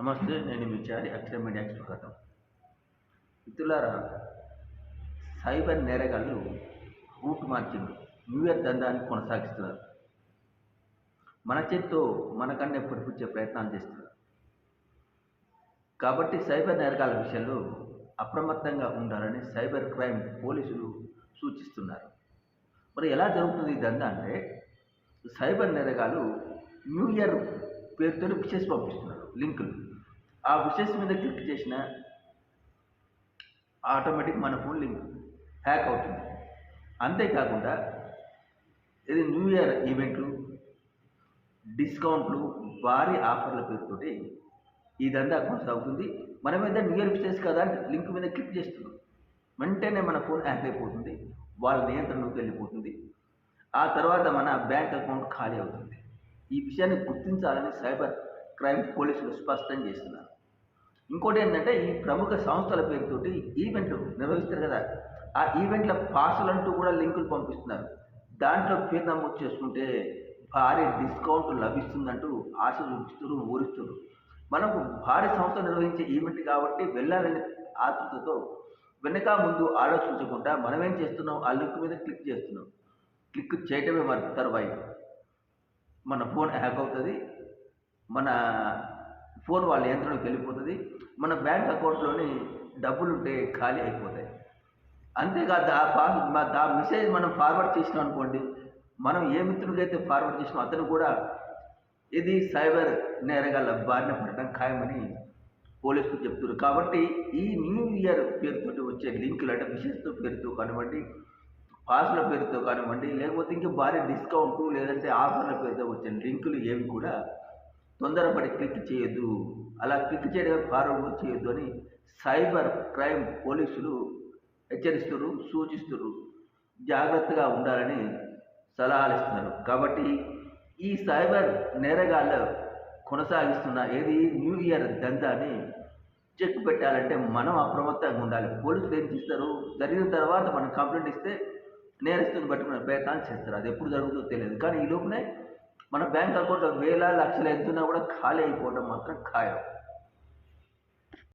నమస్తే నేను మీ చారి అక్షర మీడియా స్వాగతం. మిత్రులారా సైబర్ నేరగాళ్ళు రూట్ మార్చింగ్ న్యూ ఇయర్ దందాన్ని కొనసాగిస్తున్నారు. మన చేత్తో మనకన్నా పొడిపించే ప్రయత్నాలు చేస్తున్నారు. కాబట్టి సైబర్ నేరగాల విషయంలో అప్రమత్తంగా ఉండాలని సైబర్ క్రైమ్ పోలీసులు సూచిస్తున్నారు. మరి ఎలా జరుగుతుంది ఈ దందా అంటే సైబర్ నేరగాలు న్యూ ఇయర్ పేరుతో విషెస్ పంపిస్తున్నారు లింకులు. ఆ విషెస్ మీద క్లిక్ చేసిన ఆటోమేటిక్ మన ఫోన్ లింక్ హ్యాక్ అవుతుంది. అంతేకాకుండా ఇది న్యూ ఇయర్ ఈవెంట్లు డిస్కౌంట్లు భారీ ఆఫర్ల పేరుతోటి ఇదంతా కొనసాగుతుంది. మనం ఏదో న్యూ ఇయర్ విషెస్ కదా అని లింక్ మీద క్లిక్ చేస్తున్నాం. వెంటనే మన ఫోన్ హ్యాక్ అయిపోతుంది. వాళ్ళ నియంత్రణలోకి వెళ్ళిపోతుంది. ఆ తర్వాత మన బ్యాంక్ అకౌంట్ ఖాళీ అవుతుంది. ఈ విషయాన్ని గుర్తించాలని సైబర్ క్రైమ్ పోలీసులు స్పష్టం చేస్తున్నారు. ఇంకోటి ఏంటంటే ఈ ప్రముఖ సంస్థల పేరుతోటి ఈవెంట్లు నిర్వహిస్తారు కదా ఆ ఈవెంట్ల పాసులు అంటూ కూడా లింకులు పంపిస్తున్నారు. దాంట్లో పేరు నమోదు చేసుకుంటే భారీ డిస్కౌంట్ లభిస్తుందంటూ ఆశ చూపిస్తారు ఊరిస్తారు మనకు భారీ సంస్థ నిర్వహించే ఈవెంట్ కాబట్టి వెళ్ళాలని ఆతృతతో వెనక ముందు ఆలోచించకుండా మనం ఏం చేస్తున్నాం ఆ లింక్ మీద క్లిక్ చేస్తున్నాం. క్లిక్ చేయటమే మన తర్వాయి. మన ఫోన్ హ్యాక్ అవుతుంది. మన ఫోన్ వాళ్ళ యంత్రంలోకి వెళ్ళిపోతుంది. మన బ్యాంక్ అకౌంట్లోని డబ్బులు ఉంటే ఖాళీ అయిపోతాయి. అంతేకాదు ఆ పాస్ ఆ మెసేజ్ మనం ఫార్వర్డ్ చేసినాం అనుకోండి మనం ఏ మిత్రుడికైతే ఫార్వర్డ్ చేసినాం అతను కూడా ఇది సైబర్ నేరగాళ్ళ బారిన పడడం ఖాయమని పోలీసులు చెప్తున్నారు. కాబట్టి ఈ న్యూ ఇయర్ పేరుతో వచ్చే లింకులు అంటే విశేషతో పేరుతో కానివ్వండి పాసుల పేరుతో కానివ్వండి లేకపోతే ఇంకా భారీ డిస్కౌంట్ లేదంటే ఆఫర్ల పేరుతో వచ్చిన లింకులు ఏవి కూడా తొందరపడి క్లిక్ చేయొద్దు. అలా క్లిక్ చేయడం ఫార్వర్డ్ చేయొద్దు అని సైబర్ క్రైమ్ పోలీసులు హెచ్చరిస్తున్నారు సూచిస్తున్నారు. జాగ్రత్తగా ఉండాలని సలహాలు ఇస్తున్నారు. కాబట్టి ఈ సైబర్ నేరగాళ్ళ కొనసాగిస్తున్న ఏది న్యూ ఇయర్ దందాన్ని చెక్ పెట్టాలంటే మనం అప్రమత్తంగా ఉండాలి. పోలీసులు ఏం చేస్తారు? జరిగిన తర్వాత మనం కంప్లైంట్ ఇస్తే నేరస్తుని పట్టుకునే ప్రయత్నాలు చేస్తారు. అది ఎప్పుడు జరుగుతుందో తెలియదు. కానీ ఈ లోపునే మన బ్యాంక్ అకౌంట్ వేల లక్షలు ఎంతున్నా కూడా ఖాళీ అయిపోవడం మాత్రం ఖాయం.